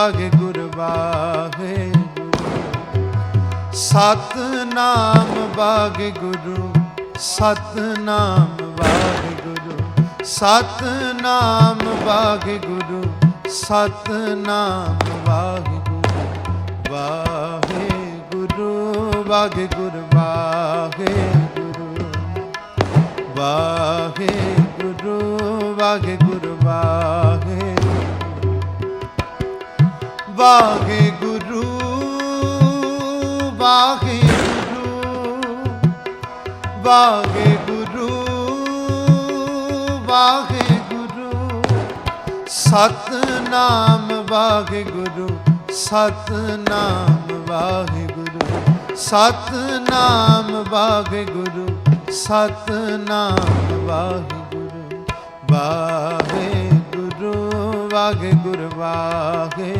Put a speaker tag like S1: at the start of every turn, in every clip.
S1: ਲਾਗੇ ਗੁਰਬਾਹੇ ਸਤ ਨਾਮ ਬਾਗ ਗੁਰੂ। ਸਤ ਨਾਮ ਬਾਗੇ ਗੁਰੂ। ਸਤ ਨਾਮ ਬਾਗੇ ਗੁਰੂ। ਸਤ ਨਾਮ ਬਾਗੇ ਗੁਰੂ। ਵਾਹੇ ਗੁਰੂ ਬਾਗ ਗੁਰ, ਵਾਹੇ ਗੁਰੂ। Waheguru, ਵਾਹੇ Waheguru Waheguru Waheguru Waheguru Waheguru Satnam Waheguru Satnam Waheguru Satnam Waheguru Satnam Waheguru Waheguru Waheguru Waheguru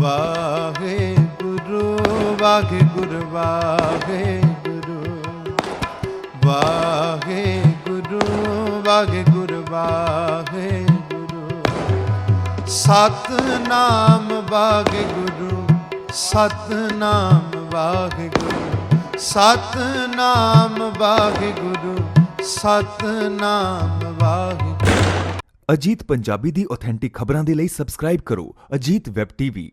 S1: Waheguru Waheguru Waheguru Waheguru Waheguru ਵਾਹੇ ਸਤਨਾਮ ਵਾਹੇ ਗੁਰੂ ਸਤਨਾਮ ਵਾਹੇ ਗੁਰੂ ਸਤਨਾਮ ਵਾਹੇ ਗੁਰੂ ਸਤਨਾਮ ਵਾਹਿਗੁਰੂ।
S2: ਅਜੀਤ ਪੰਜਾਬੀ ਦੀ ਆਥੈਂਟਿਕ ਖਬਰਾਂ ਦੇ ਲਈ ਸਬਸਕ੍ਰਾਈਬ ਕਰੋ ਅਜੀਤ ਵੈਬ ਟੀਵੀ